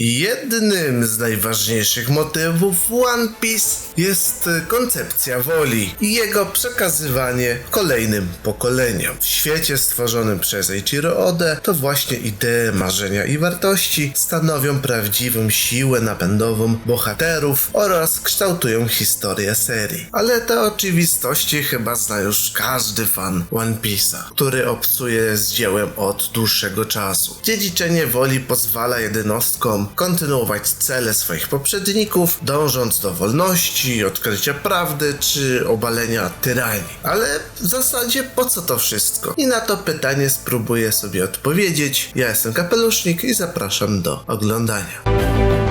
Jednym z najważniejszych motywów One Piece jest koncepcja woli i jego przekazywanie kolejnym pokoleniom. W świecie stworzonym przez Eiichiro Odę to właśnie idee, marzenia i wartości stanowią prawdziwą siłę napędową bohaterów oraz kształtują historię serii. Ale te oczywistości chyba zna już każdy fan One Piece'a, który obcuje z dziełem od dłuższego czasu. Dziedziczenie woli pozwala jednostkom kontynuować cele swoich poprzedników, dążąc do wolności, odkrycia prawdy czy obalenia tyranii. Ale w zasadzie po co to wszystko? I na to pytanie spróbuję sobie odpowiedzieć. Ja jestem Kapelusznik i zapraszam do oglądania.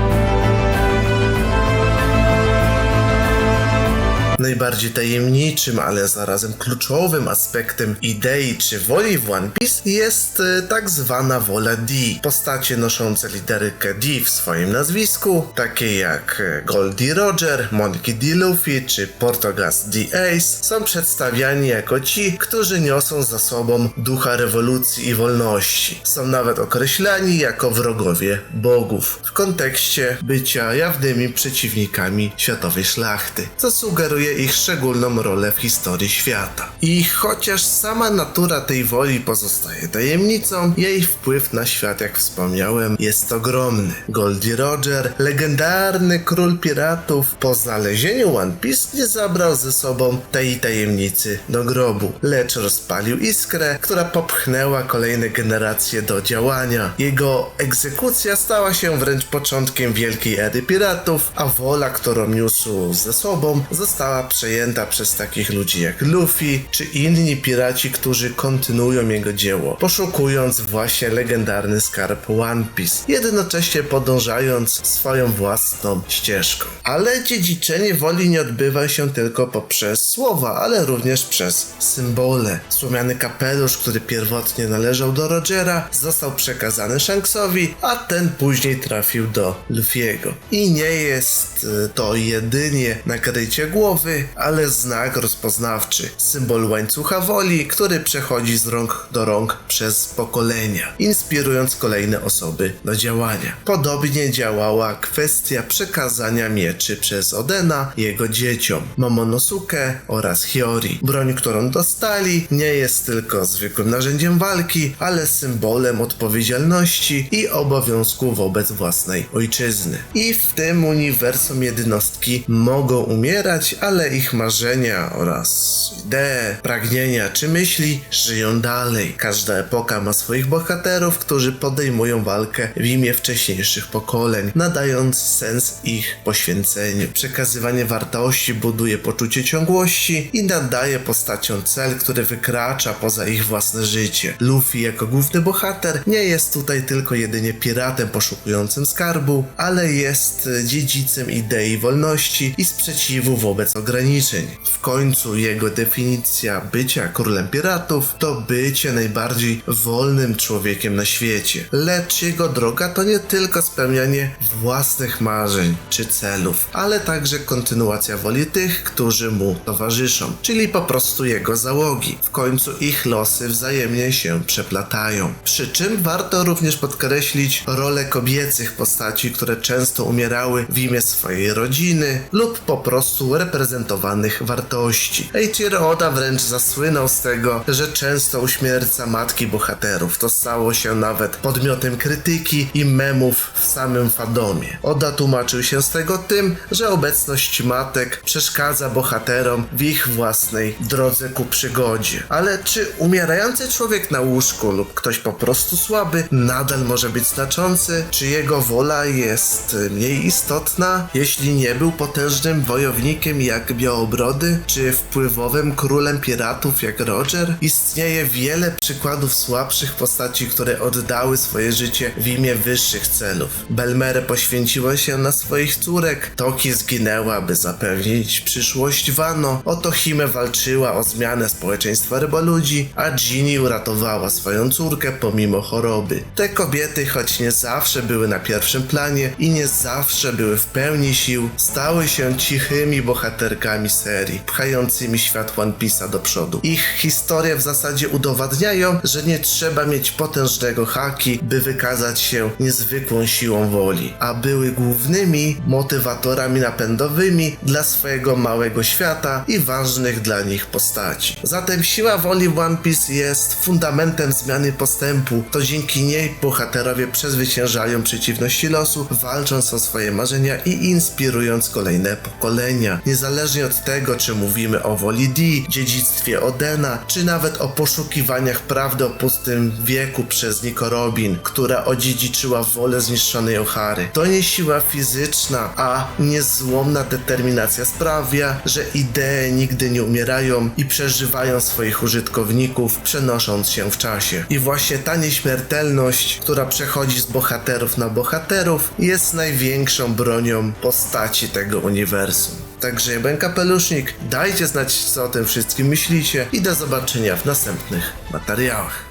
Najbardziej tajemniczym, ale zarazem kluczowym aspektem idei czy woli w One Piece jest e, tak zwana wola D. Postacie noszące literykę D w swoim nazwisku, takie jak e, Goldie Roger, Monkey D. Luffy czy Portogas D. Ace, są przedstawiani jako ci, którzy niosą za sobą ducha rewolucji i wolności. Są nawet określani jako wrogowie bogów w kontekście bycia jawnymi przeciwnikami światowej szlachty, co sugeruje ich szczególną rolę w historii świata. I chociaż sama natura tej woli pozostaje tajemnicą, jej wpływ na świat, jak wspomniałem, jest ogromny. Goldie Roger, legendarny król piratów, po znalezieniu One Piece nie zabrał ze sobą tej tajemnicy do grobu, lecz rozpalił iskrę, która popchnęła kolejne generacje do działania. Jego egzekucja stała się wręcz początkiem wielkiej ery piratów, a wola, którą niósł ze sobą, została przejęta przez takich ludzi jak Luffy czy inni piraci, którzy kontynuują jego dzieło, poszukując właśnie legendarny skarb One Piece, jednocześnie podążając swoją własną ścieżką. Ale dziedziczenie woli nie odbywa się tylko poprzez słowa, ale również przez symbole. Słomiany kapelusz, który pierwotnie należał do Rogera, został przekazany Shanksowi, a ten później trafił do Luffy'ego. I nie jest y, to jedynie nakrycie głowy, ale znak rozpoznawczy, symbol łańcucha woli, który przechodzi z rąk do rąk przez pokolenia, inspirując kolejne osoby do działania. Podobnie działała kwestia przekazania mieczy przez Odena jego dzieciom, Momonosuke oraz Hiyori. Broń, którą dostali, nie jest tylko zwykłym narzędziem walki, ale symbolem odpowiedzialności i obowiązku wobec własnej ojczyzny. I w tym uniwersum jednostki mogą umierać, ale ich marzenia oraz idee, pragnienia czy myśli żyją dalej. Każda epoka ma swoich bohaterów, którzy podejmują walkę w imię wcześniejszych pokoleń, nadając sens ich poświęceniu. Przekazywanie wartości buduje poczucie ciągłości i nadaje postaciom cel, który wykracza poza ich własne życie. Luffy jako główny bohater nie jest tutaj tylko jedynie piratem poszukującym skarbu, ale jest dziedzicem idei wolności i sprzeciwu wobec ograniczeń. W końcu jego definicja bycia królem piratów to bycie najbardziej wolnym człowiekiem na świecie. Lecz jego droga to nie tylko spełnianie własnych marzeń czy celów, ale także kontynuacja woli tych, którzy mu towarzyszą, czyli po prostu jego załogi. W końcu ich losy wzajemnie się przeplatają. Przy czym warto również podkreślić rolę kobiecych postaci, które często umierały w imię swojej rodziny lub po prostu reprezentowanych wartości. Eiichiro Oda wręcz zasłynął z tego, że często uśmierca matki bohaterów. To stało się nawet podmiotem krytyki i memów w samym fandomie. Oda tłumaczył się z tego tym, że obecność matek przeszkadza bohaterom w ich własnej drodze ku przygodzie. Ale czy umierający człowiek na łóżku lub ktoś po prostu słaby nadal może być znaczący? Czy jego wola jest mniej istotna, jeśli nie był potężnym wojownikiem jak Białobrody, czy wpływowym królem piratów jak Roger? Istnieje wiele przykładów słabszych postaci, które oddały swoje życie w imię wyższych celów. Belmere poświęciła się na swoich córek, Toki zginęła, by zapewnić przyszłość Wano, oto Hime walczyła o zmianę społeczeństwa ryboludzi, a Ginny uratowała swoją córkę pomimo choroby. Te kobiety, choć nie zawsze były na pierwszym planie i nie zawsze były w pełni sił, stały się cichymi bohaterami bohaterkami serii, pchającymi świat One Piece'a do przodu. Ich historie w zasadzie udowadniają, że nie trzeba mieć potężnego haki, by wykazać się niezwykłą siłą woli, a były głównymi motywatorami napędowymi dla swojego małego świata i ważnych dla nich postaci. Zatem siła woli w One Piece jest fundamentem zmiany postępu. To dzięki niej bohaterowie przezwyciężają przeciwności losu, walcząc o swoje marzenia i inspirując kolejne pokolenia. Niezależnie od tego, czy mówimy o woli D, dziedzictwie Odena, czy nawet o poszukiwaniach prawdy o pustym wieku przez Nico Robin, która odziedziczyła wolę zniszczonej Ohary. To nie siła fizyczna, a niezłomna determinacja sprawia, że idee nigdy nie umierają i przeżywają swoich użytkowników, przenosząc się w czasie. I właśnie ta nieśmiertelność, która przechodzi z bohaterów na bohaterów, jest największą bronią postaci tego uniwersum. Także byłem Kapelusznik, dajcie znać co o tym wszystkim myślicie i do zobaczenia w następnych materiałach.